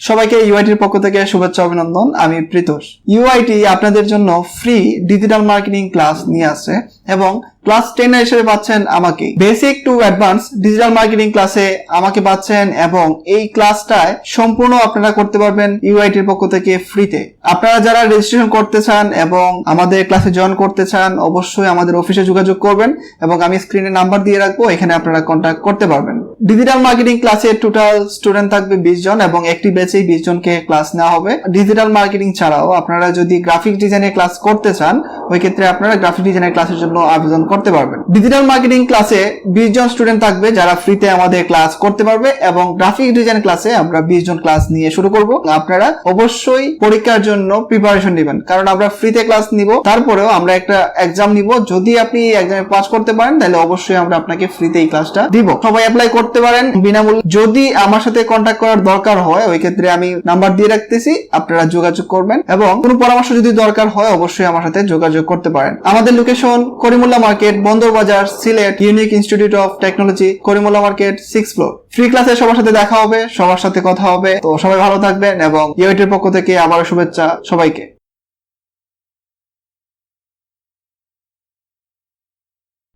সবাইকে ইউআইটির পক্ষ থেকে শুভেচ্ছা, অভিনন্দন। আমি প্রীতোষ। ইউআইটি আপনাদের জন্য ফ্রি ডিজিটাল মার্কেটিং ক্লাস নিয়ে আসছে এবং ক্লাস টেন হিসেবে পাচ্ছেন আমাকে। Basic to advance digital marketing ক্লাসে আমাকে পাচ্ছেন এবং এই ক্লাসটায় সম্পূর্ণ আপনারা করতে পারবেন ইউআইটির পক্ষ থেকে ফ্রিতে আপনারা যারা রেজিস্ট্রেশন করতে চান এবং আমাদের ক্লাসে জয়েন করতে চান, অবশ্যই আমাদের অফিসে যোগাযোগ করবেন এবং আমি স্ক্রিনে নাম্বার দিয়ে রাখব, এখানে আপনারা কন্ট্যাক্ট করতে পারবেন। ডিজিটাল মার্কেটিং ক্লাসে টোটাল স্টুডেন্ট থাকবে বিশ জন এবং একটি ব্যাচেই বিশ জনকে ক্লাস নেওয়া হবে। ডিজিটাল মার্কেটিং ছাড়াও আপনারা যদি গ্রাফিক ডিজাইনের ক্লাস করতে চান, ওই ক্ষেত্রে আপনারা গ্রাফিক ডিজাইনের ক্লাসের জন্য আবেদন করতে পারবেন। ডিজিটাল মার্কেটিং ক্লাসে বিশ জন স্টুডেন্ট থাকবে যারা ফ্রিতে আমাদের ক্লাস করতে পারবে এবং গ্রাফিক ডিজাইন ক্লাসে আমরা বিশ জন ক্লাস নিয়ে শুরু করব। আপনারা অবশ্যই পরীক্ষার জন্য প্রিপারেশন নেবেন, কারণ আমরা ফ্রিতে ক্লাস নিব। তারপরেও আমরা একটা এক্সাম নিব। যদি আপনি এক্সামে পাস করতে পারেন, তাহলে অবশ্যই আমরা আপনাকে ফ্রিতে এই ক্লাসটা দিব। সবাই অ্যাপ্লাই করতে পারেন বিনামূল্যে। যদি আমার সাথে কন্ট্যাক্ট করার দরকার হয়, ওই ক্ষেত্রে আমি নাম্বার দিয়ে রাখতেছি, আপনারা যোগাযোগ করবেন এবং কোনো পরামর্শ যদি দরকার হয়, অবশ্যই আমার সাথে যোগাযোগ করতে পারেন। আমাদের location Karimullah market Bandarbazar Sylhet unique institute of technology Karimullah market six floor free ক্লাসে সবার সাথে দেখা হবে, সবার সাথে কথা হবে। তো সবাই ভালো থাকবেন এবং ইউআইটির পক্ষ থেকে আবারও শুভেচ্ছা সবাইকে।